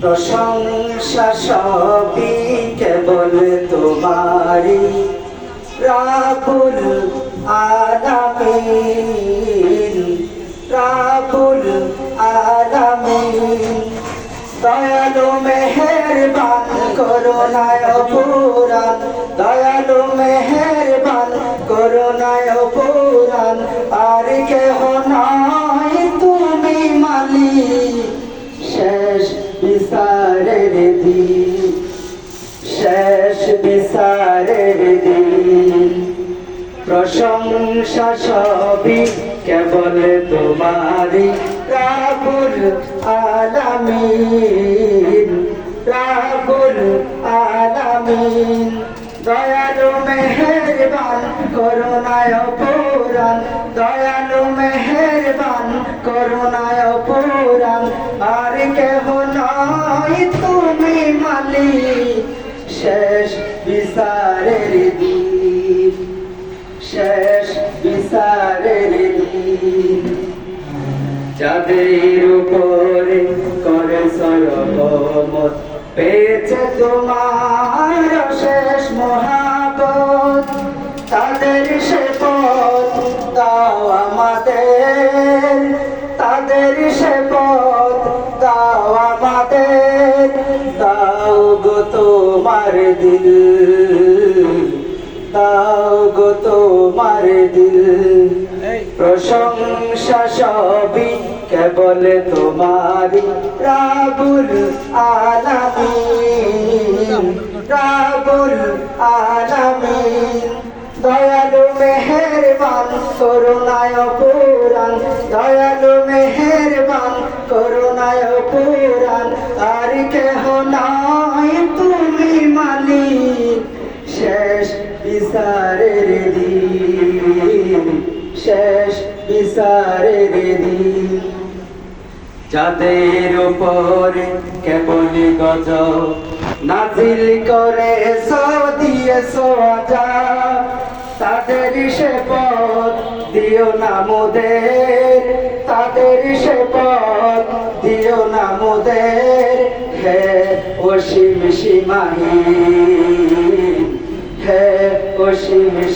প্রশংসা সবই কেবল তোমারি রাবুল আলামিন রাবুল আলামিন। দয়ালু মেহেরবান করুণায় পুরাণ দয়ালু মেহেরবান শেষ বিচারের দিন। প্রশংসা সবই কেবল তোমারি রাবুল আলামিন রাবুল আলামিন। দয়ালু মেহেরবান, করুণায় পুরাণ দয়ালু মেহেরবান, করুণায় পুরাণ যাদের উপরে করে সরবমত পেয়েছে তোমার শেষ মহাবত তাদের সে পথ দাও আমাদের। তাদের সে পথ দাও আমাদের। দাও গো তোমার দিল। দাও গো তোমার দিল। প্রশংসা সবই কেবল তোমারি রাবুল আলামিন রাবুল আলামিন। দয়ালু মেহেরবান করুণায় পুরাণ। দয়ালু মেহেরবান করুণায় পুরাণ। আর কেহ নাই তুমি বিচারের দিন, শেষ বিচারের দিন। যাদের উপরে কেবল গজ নাজিল করে দিয়ে সোজা তাদের সে পথ দিও না তাদের সে পথ দিও না মোদের। হে অসীম সীমাহীন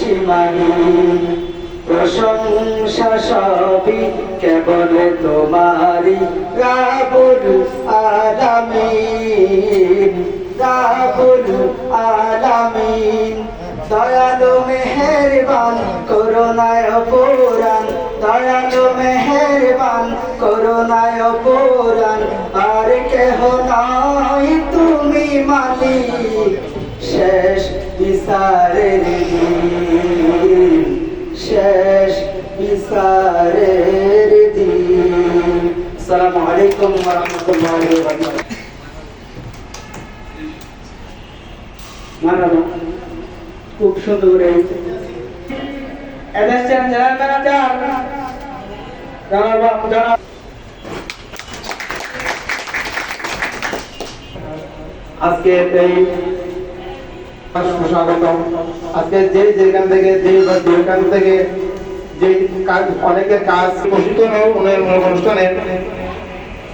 অসীম সীমাহীন প্রশংসা সবই কেবল তোমারি রাবুল আলামিন রাবুল আলামিন। দয়ালু মেহেরবান, করুণায় পুরাণ দয়ালু মেহেরবান, করুণায় পুরাণ আর কেহ নয় তুমি মালিক। শেষ বিচারের দিন। খুব সুন্দর আজকে আজকে যে যেখান থেকে, যে যেখান থেকে, যে কাজ অনেকের কাজ প্রশিক্ষণ অনুষ্ঠানে।